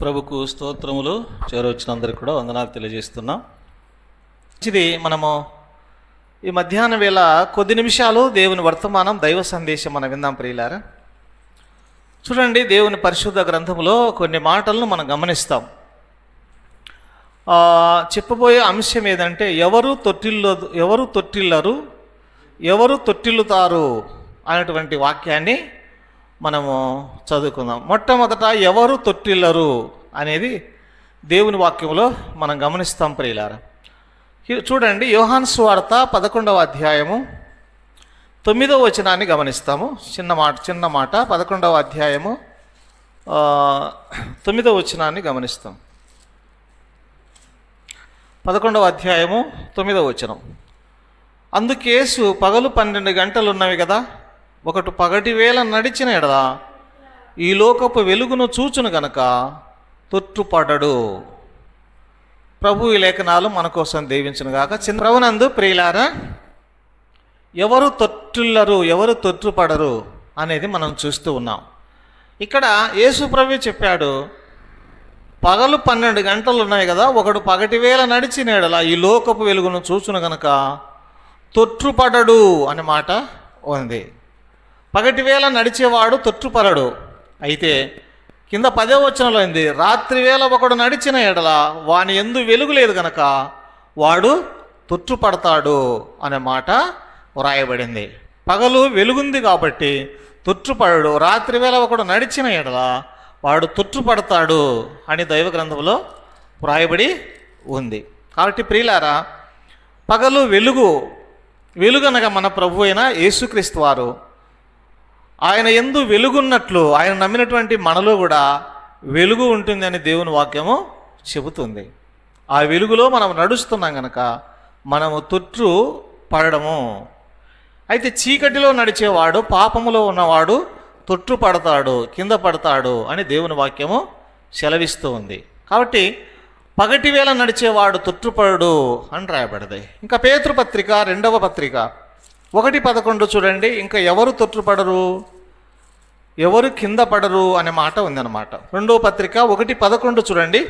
ప్రభుకు స్తోత్రములు చేరొచ్చినందరికి కూడా వందనాలు తెలియజేస్తున్నాం. ఇది మనము ఈ మధ్యాహ్న వేళ కొద్ది నిమిషాలు దేవుని వర్తమానం దైవ సందేశం మనం విందాం ప్రియులారా. చూడండి దేవుని పరిశుద్ధ గ్రంథంలో కొన్ని మాటలను మనం గమనిస్తాం. చెప్పబోయే అంశం ఏదంటే ఎవరు తొట్టిల్లో ఎవరు తొట్టిల్లరు ఎవరు తొట్టిల్లుతారు అనేటువంటి వాక్యాన్ని మనము చదువుకుందాం. మొట్టమొదట ఎవరు తొట్టిల్లరు అనేది దేవుని వాక్యంలో మనం గమనిస్తాం ప్రియులార. చూడండి యోహాన్ స్వార్త పదకొండవ అధ్యాయము తొమ్మిదవ వచనాన్ని గమనిస్తాము. చిన్న మాట చిన్న మాట పదకొండవ అధ్యాయము తొమ్మిదవ వచనాన్ని గమనిస్తాం. పదకొండవ అధ్యాయము తొమ్మిదవ వచనం. అందుకేసు పగలు పన్నెండు గంటలు ఉన్నవి కదా ఒకటి పగటి వేళ నడిచిన ఎడదా ఈ లోకపు వెలుగును చూచును గనక తొట్టుపడడు. ప్రభు ఈ లేఖనాలు మన కోసం దీవించును గాక. చిన్న ప్రభునందు ప్రియులారా ఎవరు తొట్టుల్లరు ఎవరు తొట్టుపడరు అనేది మనం చూస్తూ ఉన్నాం. ఇక్కడ యేసు ప్రభు చెప్పాడు పగలు పన్నెండు గంటలు ఉన్నాయి కదా ఒకడు పగటి వేళ నడిచినేడలా ఈ లోకపు వెలుగును చూచును గనక తొట్టుపడడు అనే మాట ఉంది. పగటివేళ నడిచేవాడు తొట్టుపరడు అయితే కింద పదే వచనంలో ఉంది రాత్రి వేళ ఒకడు నడిచిన ఎడల వాని ఎందు వెలుగు లేదు గనక వాడు తొట్టుపడతాడు అనే మాట వ్రాయబడింది. పగలు వెలుగుంది కాబట్టి తొట్టుపడడు రాత్రివేళ ఒకడు నడిచిన ఎడల వాడు తొట్టుపడతాడు అని దైవ గ్రంథంలో వ్రాయబడి ఉంది. కాబట్టి ప్రియులారా పగలు వెలుగు వెలుగనగా మన ప్రభు అయిన యేసుక్రీస్తు వారు ఆయన ఎందు వెలుగున్నట్లు ఆయన నమ్మినటువంటి మనలో కూడా వెలుగు ఉంటుందని దేవుని వాక్యము చెబుతుంది. ఆ వెలుగులో మనం నడుస్తున్నాం గనక మనము తొట్టు పడడము. అయితే చీకటిలో నడిచేవాడు పాపములో ఉన్నవాడు తొట్టు పడతాడు కింద పడతాడు అని దేవుని వాక్యము సెలవిస్తూ ఉంది. కాబట్టి పగటి వేళ నడిచేవాడు తొట్టుపడు అని రాయబడది. ఇంకా పేతృపత్రిక రెండవ పత్రిక. ఒకటి పదకొండు చూడండి ఇంకా ఎవరు తొట్టుపడరు ఎవరు కింద పడరు అనే మాట ఉందన్నమాట. రెండో పత్రిక ఒకటి పదకొండు చూడండి.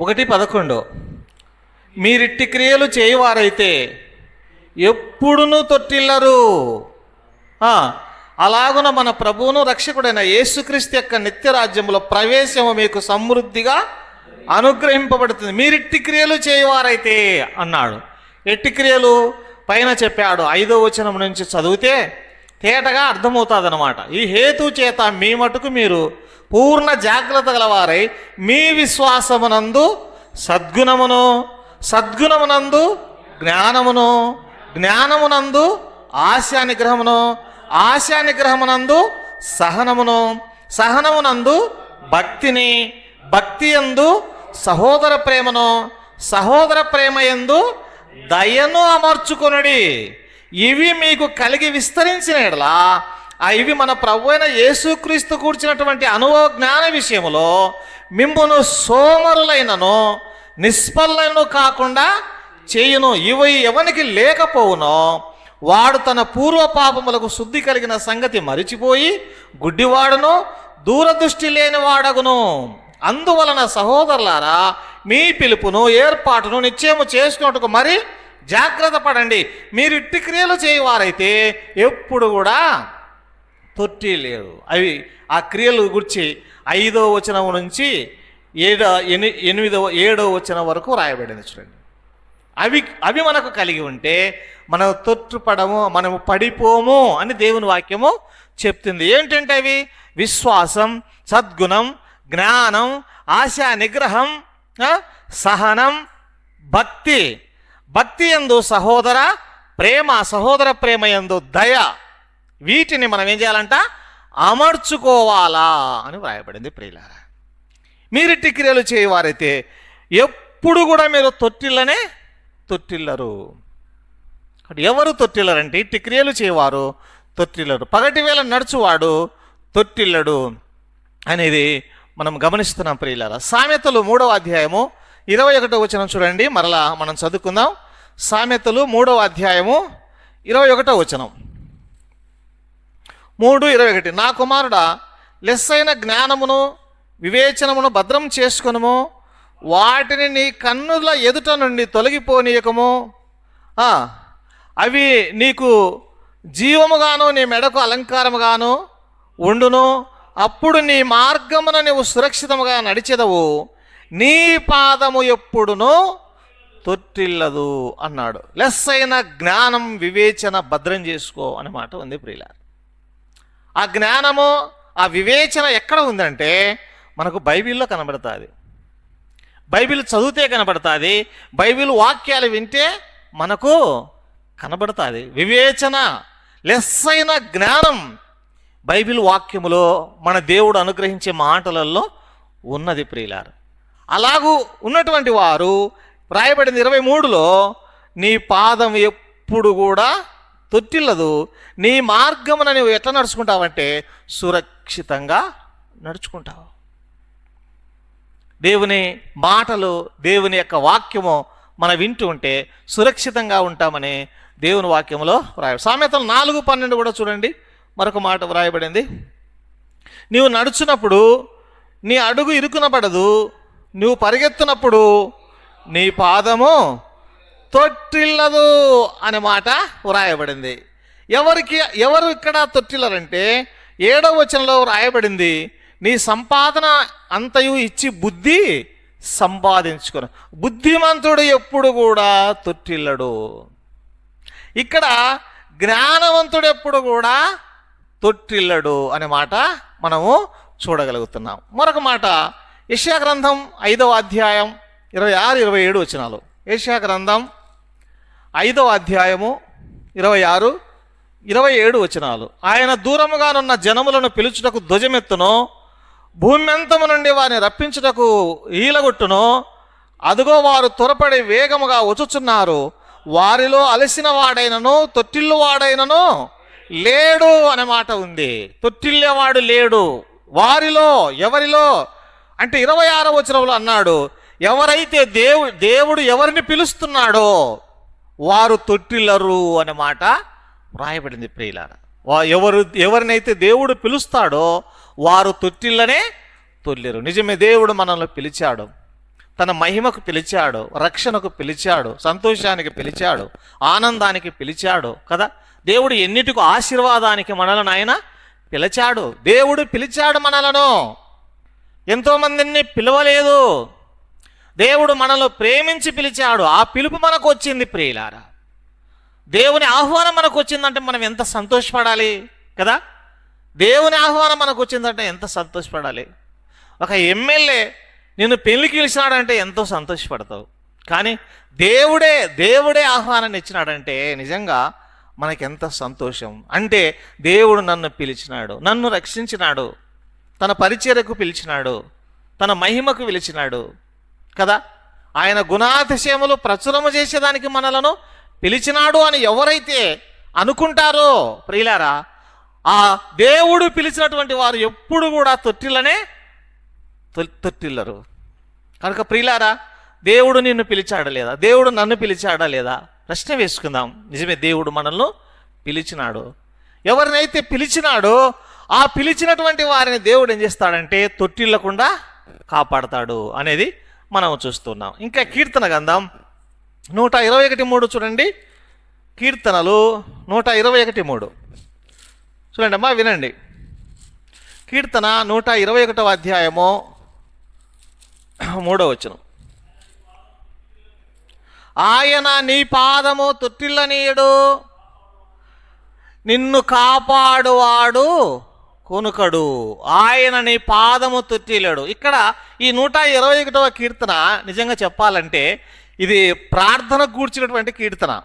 ఒకటి పదకొండు. మీరిట్టి క్రియలు చేయవారైతే ఎప్పుడునూ తొట్టిల్లరు. అలాగున మన ప్రభువును రక్షకుడైన యేసుక్రీస్తు యొక్క నిత్యరాజ్యంలో ప్రవేశము మీకు సమృద్ధిగా అనుగ్రహింపబడుతుంది. మీరిట్టి క్రియలు చేయవారైతే అన్నాడు. ఎట్టి క్రియలు? పైన చెప్పాడు ఐదో వచనం నుంచి చదివితే తేటగా అర్థమవుతుంది ఈ హేతు చేత మీ మటుకు మీరు పూర్ణ జాగ్రత్త గలవారై మీ విశ్వాసమునందు సద్గుణమును సద్గుణమునందు జ్ఞానమును జ్ఞానమునందు ఆశానిగ్రహమును ఆశానిగ్రహమునందు సహనమును సహనమునందు భక్తిని భక్తి యందు సహోదర ప్రేమను సహోదర ప్రేమ యందు దయను అమర్చుకొనుడి. ఇవి మీకు కలిగి విస్తరించిన ఎడలా ఆ ఇవి మన ప్రభు అయిన యేసుక్రీస్తు కూర్చినటువంటి అనుభవ జ్ఞాన విషయంలో మిమ్మును సోమరులైనను నిష్ఫలైనను కాకుండా చేయును. ఇవి ఎవనికి లేకపోవునో వాడు తన పూర్వ పాపములకు శుద్ధి కలిగిన సంగతి మరిచిపోయి గుడ్డివాడును దూరదృష్టి లేని వాడగును అందువలన సహోదరులారా మీ పిలుపును ఏర్పాటును నిశ్చయము చేసుకున్నట్టుకు మరి జాగ్రత్త పడండి. మీరు ఇట్టి క్రియలు చేయవారైతే ఎప్పుడు కూడా తొట్టి లేరు. అవి ఆ క్రియలు గురించి ఐదో వచనం నుంచి ఏడో ఎని ఎనిమిదవ ఏడో వచనం వరకు రాయబడింది చూడండి. అవి అవి మనకు కలిగి ఉంటే మనం తొట్టుపడము మనము పడిపోము అని దేవుని వాక్యము చెప్తుంది. ఏంటంటే అవి? విశ్వాసం సద్గుణం జ్ఞానం ఆశా నిగ్రహం సహనం భక్తి. భక్తి ఎందు సహోదర ప్రేమ సహోదర ప్రేమ ఎందు దయ. వీటిని మనం ఏం చేయాలంట? అమర్చుకోవాలా అని వ్రాయబడింది ప్రియులారా. మీరిట్టి క్రియలు చేయవారైతే ఎప్పుడు కూడా మీరు తొట్టిల్లనే తొట్టిల్లరు. ఎవరు తొట్టిల్లరంటే ఇట్టి క్రియలు చేయవారు తొట్టిల్లరు. పగటి వేళ నడుచువాడు తొట్టిల్లడు అనేది మనం గమనిస్తున్నాం ప్రియులారా. సామెతలు మూడవ అధ్యాయము ఇరవై ఒకటో వచనం చూడండి మరలా మనం చదువుకుందాం. సామెతలు మూడవ అధ్యాయము ఇరవై ఒకటో వచనం. మూడు ఇరవై ఒకటి. నా కుమారుడా లెస్సైన జ్ఞానమును వివేచనమును భద్రం చేసుకునము. వాటిని నీ కన్నుల ఎదుట నుండి తొలగిపోనీయకము. అవి నీకు జీవముగాను నీ మెడకు అలంకారముగాను ఉండును. అప్పుడు నీ మార్గమున నీవు సురక్షితముగా నడిచెదవు నీ పాదము ఎప్పుడునో తొట్టిల్లదు అన్నాడు. లెస్ అయిన జ్ఞానం వివేచన భద్రం చేసుకో అనే మాట ఉంది ప్రియుల. ఆ జ్ఞానము ఆ వివేచన ఎక్కడ ఉందంటే మనకు బైబిల్లో కనబడుతుంది. బైబిల్ చదివితే కనబడుతుంది బైబిల్ వాక్యాలు వింటే మనకు కనబడుతుంది. వివేచన లెస్ అయిన జ్ఞానం బైబిల్ వాక్యములో మన దేవుడు అనుగ్రహించే మాటలలో ఉన్నది ప్రియులారు. అలాగూ ఉన్నటువంటి వారు రాయబడింది ఇరవై మూడులో నీ పాదం ఎప్పుడు కూడా తొట్టిల్లదు నీ మార్గమున నువ్వు ఎట్లా నడుచుకుంటావంటే సురక్షితంగా నడుచుకుంటావు. దేవుని మాటలు దేవుని యొక్క వాక్యము మనం వింటూ ఉంటే సురక్షితంగా ఉంటామని దేవుని వాక్యంలో రాయ సామెతలు నాలుగు పన్నెండు కూడా చూడండి. మరొక మాట వ్రాయబడింది. నీవు నడుచున్నప్పుడు నీ అడుగు ఇరుకునబడదు నువ్వు పరిగెత్తునప్పుడు నీ పాదము తొట్టిల్లదు అనే మాట వ్రాయబడింది. ఎవరికి ఎవరు ఇక్కడ తొట్టిల్లరంటే ఏడవ వచనంలో వ్రాయబడింది నీ సంపాదన అంతయు ఇచ్చి బుద్ధి సంపాదించుకుని. బుద్ధిమంతుడు ఎప్పుడు కూడా తొట్టిల్లడు. ఇక్కడ జ్ఞానవంతుడు ఎప్పుడు కూడా తొట్టిల్లడు అనే మాట మనము చూడగలుగుతున్నాం. మరొక మాట యెషయా గ్రంథం ఐదవ అధ్యాయం ఇరవై ఆరు ఇరవై ఏడు వచనాలు. యెషయా గ్రంథం ఐదవ అధ్యాయము ఇరవై ఆరు ఇరవై ఏడు వచనాలు. ఆయన దూరముగానున్న జనములను పిలుచుటకు ధ్వజమెత్తును భూమ్యంతము నుండి వారిని రప్పించుటకు ఈలగొట్టును అదుగో వారు త్వరపడి వేగముగా వచ్చుచున్నారు. వారిలో అలసిన వాడైనను తొట్టిల్లు వాడైనను లేడు అనే మాట ఉంది. తొట్టిల్లేవాడు లేడు. వారిలో ఎవరిలో? అంటే ఇరవై ఆరో వచనంలో అన్నాడు ఎవరైతే దేవు దేవుడు ఎవరిని పిలుస్తున్నాడో వారు తొట్టిల్లరు అనే మాట వ్రాయబడింది ప్రియులార. వా ఎవరు ఎవరినైతే దేవుడు పిలుస్తాడో వారు తొట్టిల్లనే తొల్లిరు. నిజమే దేవుడు మనల్ని పిలిచాడు. తన మహిమకు పిలిచాడు రక్షణకు పిలిచాడు సంతోషానికి పిలిచాడు ఆనందానికి పిలిచాడు కదా? దేవుడు ఎన్నిటికో ఆశీర్వాదానికి మనలను ఆయన పిలిచాడు. దేవుడు పిలిచాడు మనలను. ఎంతోమందిని పిలవలేదు. దేవుడు మనలో ప్రేమించి పిలిచాడు. ఆ పిలుపు మనకు వచ్చింది ప్రియులారా. దేవుని ఆహ్వానం మనకు వచ్చిందంటే మనం ఎంత సంతోషపడాలి కదా? దేవుని ఆహ్వానం మనకు వచ్చిందంటే ఎంత సంతోషపడాలి? ఒక ఎమ్మెల్యే నిన్ను పెళ్ళికి పిలిచినాడంటే ఎంతో సంతోషపడతావు. కానీ దేవుడే దేవుడే ఆహ్వానాన్ని ఇచ్చినాడంటే నిజంగా మనకెంత సంతోషం? అంటే దేవుడు నన్ను పిలిచినాడు నన్ను రక్షించినాడు తన పరిచర్యకు పిలిచినాడు తన మహిమకు పిలిచినాడు కదా? ఆయన గుణాతిశయములు ప్రచురము చేసేదానికి మనలను పిలిచినాడు అని ఎవరైతే అనుకుంటారో ప్రియులారా ఆ దేవుడు పిలిచినటువంటి వారు ఎప్పుడు కూడా తొట్టిల్లనే తొట్టిల్లరు. కనుక ప్రియులారా దేవుడు నిన్ను పిలిచాడా లేదా? దేవుడు నన్ను పిలిచాడా లేదా? ప్రశ్న వేసుకుందాం. నిజమే దేవుడు మనల్ని పిలిచినాడు. ఎవరినైతే పిలిచినాడో ఆ పిలిచినటువంటి వారిని దేవుడు ఏం చేస్తాడంటే తొట్టిల్లకుండా కాపాడతాడు అనేది మనం చూస్తున్నాం. ఇంకా కీర్తన గంధం నూట ఇరవై ఒకటి మూడు చూడండి. కీర్తనలు నూట ఇరవై ఒకటి మూడు. చూడండి అమ్మా వినండి. కీర్తన నూట ఇరవై ఒకటవ అధ్యాయము మూడో వచనం. ఆయన నీ పాదము తొట్టిల్లనీయుడు. నిన్ను కాపాడువాడు కొనుకడు. ఆయన నీ పాదము తొట్టిల్లాడు. ఇక్కడ ఈ నూట ఇరవై ఒకటవ కీర్తన నిజంగా చెప్పాలంటే ఇది ప్రార్థన కూర్చున్నటువంటి కీర్తన.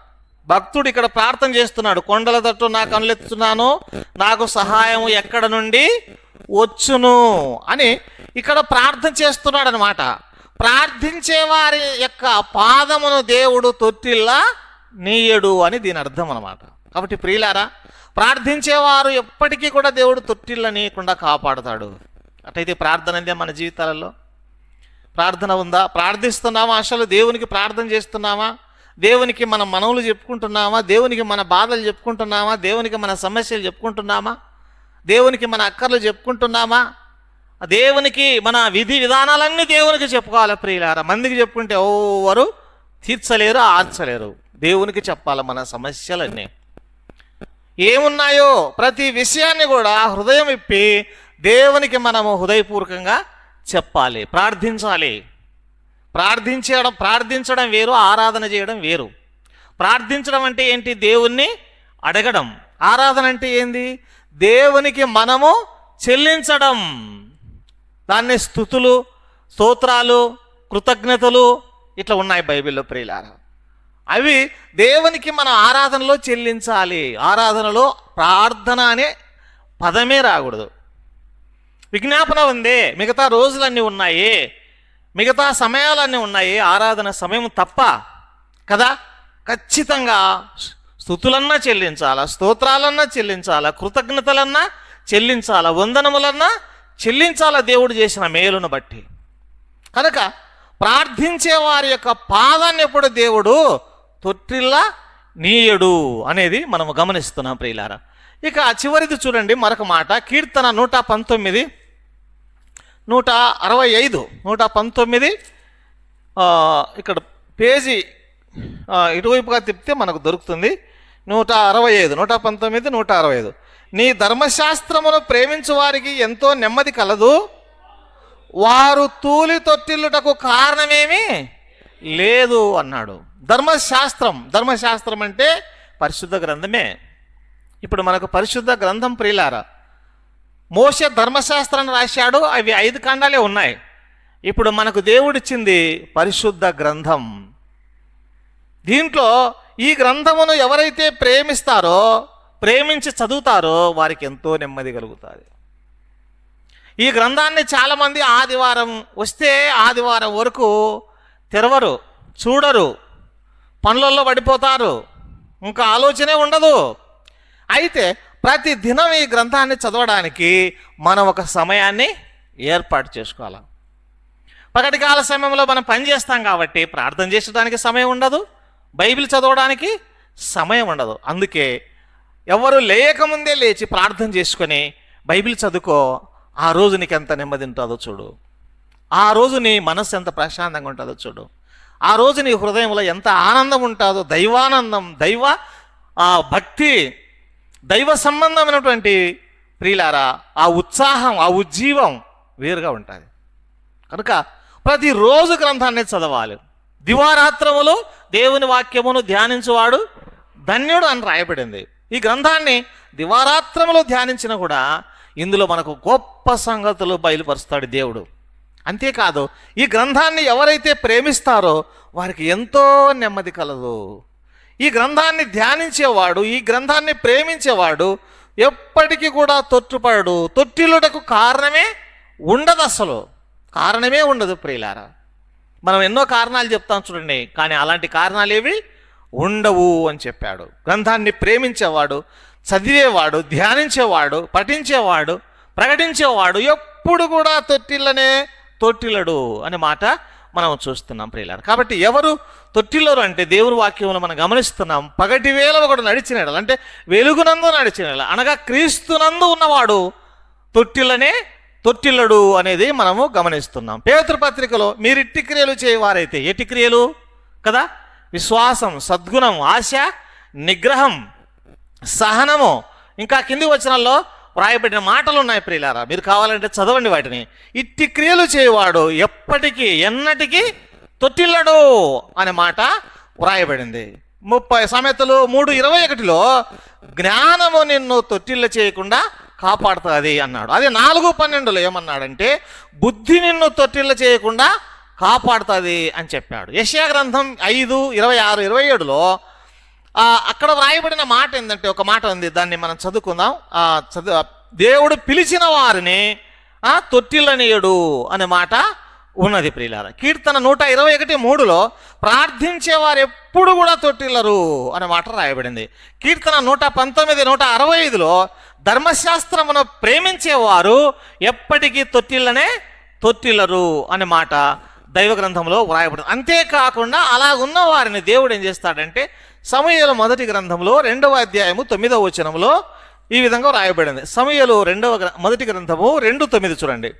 భక్తుడు ఇక్కడ ప్రార్థన చేస్తున్నాడు. కొండల తట్టు నా కనులెత్తున్నాను నాకు సహాయం ఎక్కడ నుండి వచ్చును అని ఇక్కడ ప్రార్థన చేస్తున్నాడు అనమాట ప్రార్థించే వారి యొక్క పాదమును దేవుడు తొట్టిల్లా నీయడు అని దీని అర్థం అనమాట కాబట్టి ప్రియులారా ప్రార్థించేవారు ఎప్పటికీ కూడా దేవుడు తొట్టిల్ల నీయకుండా కాపాడుతాడు. అటైతే ప్రార్థన అందే మన జీవితాలలో? ప్రార్థన ఉందా? ప్రార్థిస్తున్నామా? అసలు దేవునికి ప్రార్థన చేస్తున్నామా? దేవునికి మన మనవులు చెప్పుకుంటున్నామా? దేవునికి మన బాధలు చెప్పుకుంటున్నామా? దేవునికి మన సమస్యలు చెప్పుకుంటున్నామా? దేవునికి మన అక్కర్లు చెప్పుకుంటున్నామా? దేవునికి మన విధి విధానాలన్నీ దేవునికి చెప్పుకోవాలి ప్రియులారా. మందికి చెప్పుకుంటే ఎవరు తీర్చలేరు ఆర్చలేరు. దేవునికి చెప్పాలి మన సమస్యలన్నీ. ఏమున్నాయో ప్రతి విషయాన్ని కూడా హృదయం ఇప్పి దేవునికి మనము హృదయపూర్వకంగా చెప్పాలి ప్రార్థించాలి. ప్రార్థించడం ప్రార్థించడం వేరు ఆరాధన చేయడం వేరు. ప్రార్థించడం అంటే ఏంటి? దేవుణ్ణి అడగడం. ఆరాధన అంటే ఏంది? దేవునికి మనము చెల్లించడం. దాన్ని స్థుతులు స్తోత్రాలు కృతజ్ఞతలు ఇట్లా ఉన్నాయి బైబిల్లో ప్రియులారా. అవి దేవునికి మన ఆరాధనలో చెల్లించాలి. ఆరాధనలో ప్రార్థన అనే పదమే రాకూడదు. విజ్ఞాపన ఉంది. మిగతా రోజులన్నీ ఉన్నాయి. మిగతా సమయాలన్నీ ఉన్నాయి. ఆరాధన సమయం తప్ప కదా? ఖచ్చితంగా స్థుతులన్నా చెల్లించాలా స్తోత్రాలన్నా చెల్లించాలా కృతజ్ఞతలన్నా చెల్లించాలా వందనములన్నా చెల్లించాల దేవుడు చేసిన మేలును బట్టి? కనుక ప్రార్థించే వారి యొక్క పాదాన్ని ఎప్పుడు దేవుడు తొట్టిల్లా నీయడు అనేది మనము గమనిస్తున్నాం ప్రియులారా. ఇక చివరిది చూడండి మరొక మాట. కీర్తన నూట పంతొమ్మిది నూట అరవై ఐదు నూట పంతొమ్మిది ఇక్కడ పేజీ ఇటువైపుగా తిప్పితే మనకు దొరుకుతుంది. నూట అరవై ఐదు నూట పంతొమ్మిది నూట అరవై ఐదు. నీ ధర్మశాస్త్రమును ప్రేమించు వారికి ఎంతో నెమ్మది కలదు. వారు తూలి తొట్టిల్లుటకు కారణమేమి లేదు అన్నాడు. ధర్మశాస్త్రం ధర్మశాస్త్రం అంటే పరిశుద్ధ గ్రంథమే. ఇప్పుడు మనకు పరిశుద్ధ గ్రంథం ప్రియులారా మోస ధర్మశాస్త్రాన్ని రాశాడు అవి ఐదు ఖండాలే ఉన్నాయి. ఇప్పుడు మనకు దేవుడిచ్చింది పరిశుద్ధ గ్రంథం. దీంట్లో ఈ గ్రంథమును ఎవరైతే ప్రేమిస్తారో ప్రేమించి చదువుతారో వారికి ఎంతో నెమ్మది కలుగుతుంది. ఈ గ్రంథాన్ని చాలామంది ఆదివారం వస్తే ఆదివారం వరకు తెరవరు చూడరు పనులలో పడిపోతారు ఇంకా ఆలోచనే ఉండదు. అయితే ప్రతి దినం ఈ గ్రంథాన్ని చదవడానికి మనం ఒక సమయాన్ని ఏర్పాటు చేసుకోవాలి? పగటి కాల సమయంలో మనం పని చేస్తాం కాబట్టి ప్రార్థన చేసడానికి సమయం ఉండదు బైబిల్ చదవడానికి సమయం ఉండదు. అందుకే ఎవరు లేయకముందే లేచి ప్రార్థన చేసుకొని బైబిల్ చదువుకో ఆ రోజు నీకు ఎంత నెమ్మది ఉంటుందో చూడు. ఆ రోజు నీ మనస్సు ఎంత ప్రశాంతంగా ఉంటుందో చూడు. ఆ రోజు నీ హృదయంలో ఎంత ఆనందం ఉంటుందో దైవానందం దైవ ఆ భక్తి దైవ సంబంధమైనటువంటి ప్రియులారా ఆ ఉత్సాహం ఆ ఉజ్జీవం వేరుగా ఉంటుంది. కనుక ప్రతిరోజు గ్రంథాన్ని చదవాలి. దివారాత్రములు దేవుని వాక్యమును ధ్యానించువాడు ధన్యుడు అని రాయబడింది. ఈ గ్రంథాన్ని దివారాత్రములో ధ్యానించిన కూడా ఇందులో మనకు గొప్ప సంగతులు బయలుపరుస్తాడు దేవుడు. అంతేకాదు ఈ గ్రంథాన్ని ఎవరైతే ప్రేమిస్తారో వారికి ఎంతో నెమ్మది కలదు. ఈ గ్రంథాన్ని ధ్యానించేవాడు ఈ గ్రంథాన్ని ప్రేమించేవాడు ఎప్పటికీ కూడా తొట్టుపడడు. తొట్టిల్లుటకు కారణమే ఉండదు అసలు. కారణమే ఉండదు ప్రియులారా. మనం ఎన్నో కారణాలు చెప్తాం చూడండి కానీ అలాంటి కారణాలు ఏవి ఉండవు అని చెప్పాడు. గ్రంథాన్ని ప్రేమించేవాడు చదివేవాడు ధ్యానించేవాడు పఠించేవాడు ప్రకటించేవాడు ఎప్పుడు కూడా తొట్టిల్లనే తొట్టిల్లడు అనే మాట మనం చూస్తున్నాం ప్రియులారు. కాబట్టి ఎవరు తొట్టిల్లరు అంటే దేవుని వాక్యంలో మనం గమనిస్తున్నాం. పగటి వేళ ఒకడు నడిచిన అంటే వెలుగునందు నడిచిన అనగా క్రీస్తునందు ఉన్నవాడు తొట్టిల్లనే తొట్టిల్లడు అనేది మనము గమనిస్తున్నాం. పేతృపత్రికలో మీరు ఇట్టి క్రియలు చేయవారైతే ఎట్టి క్రియలు? కదా? విశ్వాసం సద్గుణం ఆశ నిగ్రహం సహనము. ఇంకా కింది వచనాల్లో వ్రాయబడిన మాటలు ఉన్నాయి ప్రియులారా. మీరు కావాలంటే చదవండి వాటిని. ఇట్టి క్రియలు చేయవాడు ఎప్పటికీ ఎన్నటికీ తొట్టిల్లడు అనే మాట వ్రాయబడింది. ముప్పై సామెతలు మూడు ఇరవై ఒకటిలో జ్ఞానము నిన్ను తొట్టిల్ల చేయకుండా కాపాడుతుంది అన్నాడు. అదే నాలుగు పన్నెండులో ఏమన్నాడంటే బుద్ధి నిన్ను తొట్టిల్ల చేయకుండా కాపాడుతుంది అని చెప్పాడు. యశ్యా గ్రంథం ఐదు ఇరవై ఆరు ఇరవై ఏడులో అక్కడ వ్రాయబడిన మాట ఏంటంటే ఒక మాట ఉంది దాన్ని మనం చదువుకుందాం. చదువు దేవుడు పిలిచిన వారిని ఆ, తొట్టిల్లనీయుడు అనే మాట ఉన్నది ప్రియులార. కీర్తన నూట ఇరవై ఒకటి మూడులో ప్రార్థించేవారు ఎప్పుడు కూడా తొట్టిల్లరు అనే మాట రాయబడింది. కీర్తన నూట పంతొమ్మిది నూట అరవై ఐదులో ధర్మశాస్త్రమును ప్రేమించేవారు ఎప్పటికీ తొట్టిల్లనే తొట్టిల్లరు అనే మాట దైవ గ్రంథంలో వ్రాయబడింది. అంతేకాకుండా అలా ఉన్న వారిని దేవుడు ఏం చేస్తాడంటే సమయల మొదటి గ్రంథంలో రెండవ అధ్యాయము తొమ్మిదవ వచనంలో ఈ విధంగా వ్రాయబడింది. సమయలు రెండవ మొదటి గ్రంథము రెండు తొమ్మిది చూడండి.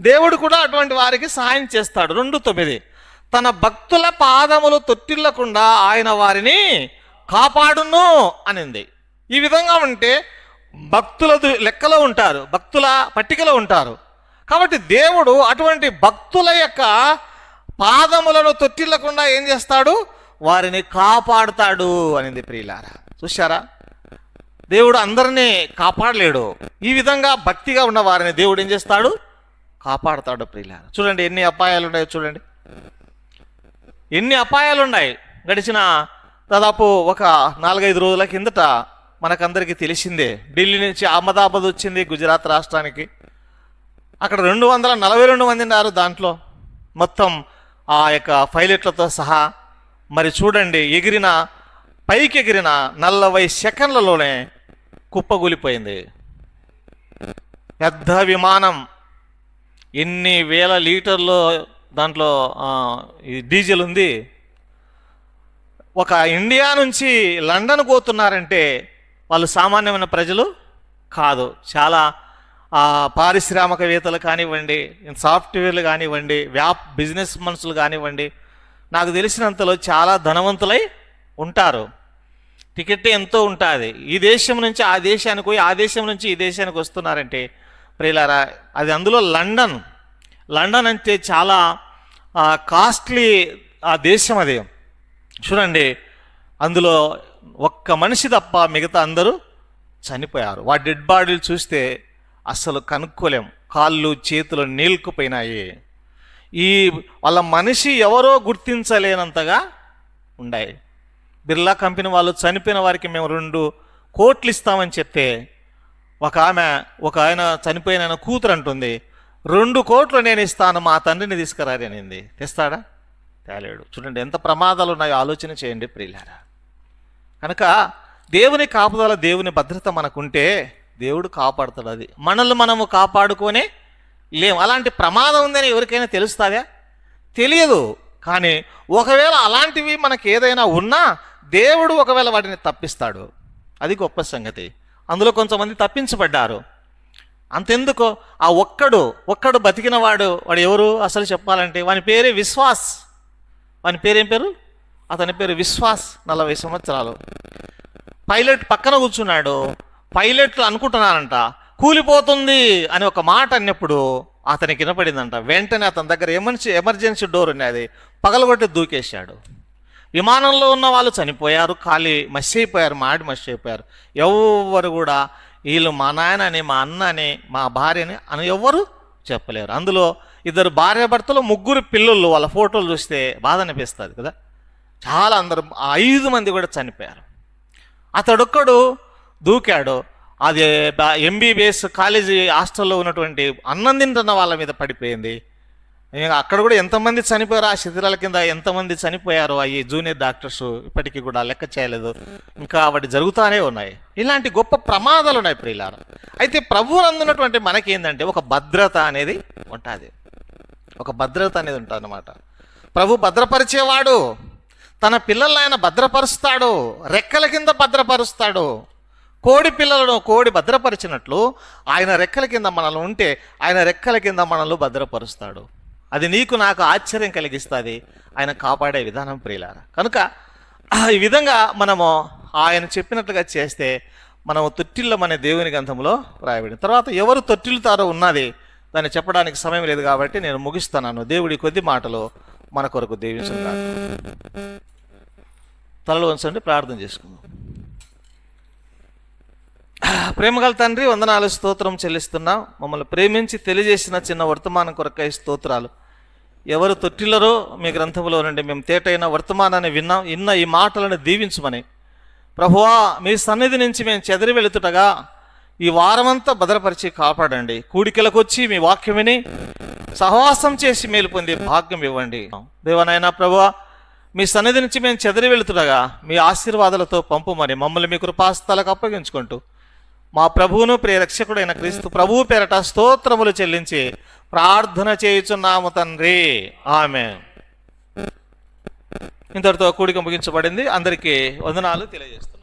దేవుడు కూడా అటువంటి వారికి సహాయం చేస్తాడు. రెండు తొమ్మిది. తన భక్తుల పాదములు తొట్టిల్లకుండా ఆయన వారిని కాపాడును అనింది. ఈ విధంగా ఉంటే భక్తుల లెక్కలో ఉంటారు. భక్తుల పట్టికలో ఉంటారు. కాబట్టి దేవుడు అటువంటి భక్తుల యొక్క పాదములను తొట్టిల్లకుండా ఏం చేస్తాడు? వారిని కాపాడుతాడు అనేది ప్రియులారా. చూశారా? దేవుడు అందరినీ కాపాడలేడు. ఈ విధంగా భక్తిగా ఉన్న వారిని దేవుడు ఏం చేస్తాడు? కాపాడుతాడు ప్రియులారా. చూడండి ఎన్ని అపాయాలు ఉన్నాయో చూడండి. ఎన్ని అపాయాలు ఉన్నాయి గడిచిన దాదాపు ఒక నాలుగైదు రోజుల కిందట మనకందరికీ తెలిసిందే. ఢిల్లీ నుంచి అహ్మదాబాద్ వచ్చింది గుజరాత్ రాష్ట్రానికి. అక్కడ రెండు వందల నలభై రెండు మంది ఉన్నారు దాంట్లో. మొత్తం ఆ యొక్క పైలట్లతో సహా. మరి చూడండి ఎగిరిన పైకి ఎగిరిన నలభై సెకండ్లలోనే కుప్పగూలిపోయింది. పెద్ద విమానం. ఎన్ని వేల లీటర్లు దాంట్లో ఈ డీజిల్ ఉంది. ఒక ఇండియా నుంచి లండన్ పోతున్నారంటే వాళ్ళు సామాన్యమైన ప్రజలు కాదు. చాలా పారిశ్రామికవేత్తలు కానివ్వండి సాఫ్ట్వేర్లు కానివ్వండి వ్యాప్ బిజినెస్ మనుషులు కానివ్వండి నాకు తెలిసినంతలో చాలా ధనవంతులై ఉంటారు. టికెట్ ఎంతో ఉంటుంది. ఈ దేశం నుంచి ఆ దేశానికి పోయి ఆ దేశం నుంచి ఈ దేశానికి వస్తున్నారంటే ప్రియులారా అది అందులో లండన్. లండన్ అంటే చాలా కాస్ట్లీ ఆ దేశం అది. చూడండి అందులో ఒక్క మనిషి తప్ప మిగతా అందరూ చనిపోయారు. వా డెడ్ బాడీలు చూస్తే అస్సలు కనుక్కోలేం. కాళ్ళు చేతులు నీల్కుపోయినాయి ఈ వాళ్ళ మనిషి ఎవరో గుర్తించలేనంతగా ఉన్నాయి బిర్లా కంపెనీ వాళ్ళు చనిపోయిన వారికి మేము రెండు కోట్లు ఇస్తామని చెప్తే ఒక ఆమె ఒక ఆయన చనిపోయిన ఆయన కూతురు అంటుంది రెండు కోట్లు నేను ఇస్తాను మా తండ్రిని తీసుకురారి అనింది. తెస్తాడా? తేలేడు. చూడండి ఎంత ప్రమాదాలు ఉన్నాయో ఆలోచన చేయండి ప్రియులారా. కనుక దేవుని కాపుదల దేవుని భద్రత మనకుంటే దేవుడు కాపాడుతాడు అది. మనల్ని మనము కాపాడుకొనే లేం అలాంటి ప్రమాదం ఉందని ఎవరికైనా తెలుస్తుందా తెలియదు. కానీ ఒకవేళ అలాంటివి మనకి ఏదైనా ఉన్నా దేవుడు ఒకవేళ వాటిని తప్పిస్తాడు. అది గొప్ప సంగతి. అందులో కొంతమంది తప్పించబడ్డారు. అంతెందుకు? ఆ ఒక్కడు ఒక్కడు బతికిన వాడు వాడు ఎవరు? అసలు చెప్పాలంటే వాని పేరే విశ్వాస్. వాని పేరేం పేరు? అతని పేరు విశ్వాస్ నలభై సంవత్సరాలు. పైలట్ పక్కన కూర్చున్నాడు. పైలట్లు అనుకుంటున్నానంట కూలిపోతుంది అని ఒక మాట అన్నప్పుడు అతనికి వినపడిందంట. వెంటనే అతని దగ్గర ఎమర్జెన్సీ ఎమర్జెన్సీ డోర్ ఉన్నది పగలగొట్టి దూకేశాడు. విమానంలో ఉన్న వాళ్ళు చనిపోయారు ఖాళీ మసి అయిపోయారు మాడి మసి అయిపోయారు. ఎవరు కూడా వీళ్ళు మా నాయనని మా అన్నని మా భార్యని అని ఎవ్వరు చెప్పలేరు. అందులో ఇద్దరు భార్యాభర్తలు ముగ్గురు పిల్లలు వాళ్ళ ఫోటోలు చూస్తే బాధ అనిపిస్తుంది కదా. చాలా అందరు ఐదు మంది కూడా చనిపోయారు. అతడొక్కడు దూకాడు అది ఎంబీబీఎస్ కాలేజీ హాస్టల్లో ఉన్నటువంటి అన్నం తింటున్న వాళ్ళ మీద పడిపోయింది. అక్కడ కూడా ఎంతమంది చనిపోయారు ఆ శిథిరాల కింద ఎంతమంది చనిపోయారు అవి జూనియర్ డాక్టర్స్ ఇప్పటికీ కూడా లెక్క చేయలేదు. ఇంకా వాటి జరుగుతూనే ఉన్నాయి. ఇలాంటి గొప్ప ప్రమాదాలు ఉన్నాయి ప్రియులార. అయితే ప్రభువు అందున్నటువంటి మనకేందంటే ఒక భద్రత అనేది ఉంటుంది. ఒక భద్రత అనేది ఉంటుంది అనమాట ప్రభు భద్రపరిచేవాడు తన పిల్లల్ని ఆయన భద్రపరుస్తాడు రెక్కల కింద భద్రపరుస్తాడు. కోడి పిల్లలను కోడి భద్రపరిచినట్లు ఆయన రెక్కల కింద మనల్ని ఉంటే ఆయన రెక్కల కింద మనల్ని భద్రపరుస్తాడు. అది నీకు నాకు ఆశ్చర్యం కలిగిస్తుంది. ఆయన కాపాడే విధానం ప్రియులార. కనుక ఈ విధంగా మనము ఆయన చెప్పినట్లుగా చేస్తే మనము తొట్టిల్లో మన దేవుని గ్రంథంలో రాయబడింది. తర్వాత ఎవరు తొట్టిల్లుతారో ఉన్నది దాన్ని చెప్పడానికి సమయం లేదు కాబట్టి నేను ముగిస్తున్నాను. దేవుడి కొద్ది మాటలు మన కొరకు దీవించుగా తలలు ఉంచండి ప్రార్థన చేసుకుందాం. ప్రేమగల తండ్రి వందనాలు స్తోత్రం చెల్లిస్తున్నా. మమ్మల్ని ప్రేమించి తెలియజేసిన చిన్న వర్తమానం కొరకై స్తోత్రాలు. ఎవరు తొట్టిల్లరో మీ గ్రంథంలో నుండి మేము తేటైన వర్తమానాన్ని విన్నాం. ఇన్న ఈ మాటలను దీవించమని. ప్రభువా మీ సన్నిధి నుంచి మేము చెదిరి వెళుతుటగా ఈ వారమంతా భద్రపరిచి కాపాడండి. కూడికలకు వచ్చి మీ వాక్యం విని సహవాసం చేసి మేలు పొందే భాగ్యం ఇవ్వండి. దేవనైనా ప్రభువా మీ సన్నిధి నుంచి మేము చెదిరి వెళుతుండగా మీ ఆశీర్వాదాలతో పంపుమని మమ్మల్ని మీ కృపాస్థలకు అప్పగించుకుంటూ మా ప్రభువును ప్రియరక్షకుడైన క్రీస్తు ప్రభువు పేరట స్తోత్రములు చెల్లించి ప్రార్థన చేయుచున్నాము తండ్రి. ఆమె ఇంతటితో కూడిక ముగించబడింది. అందరికీ వందనాలు తెలియజేస్తాను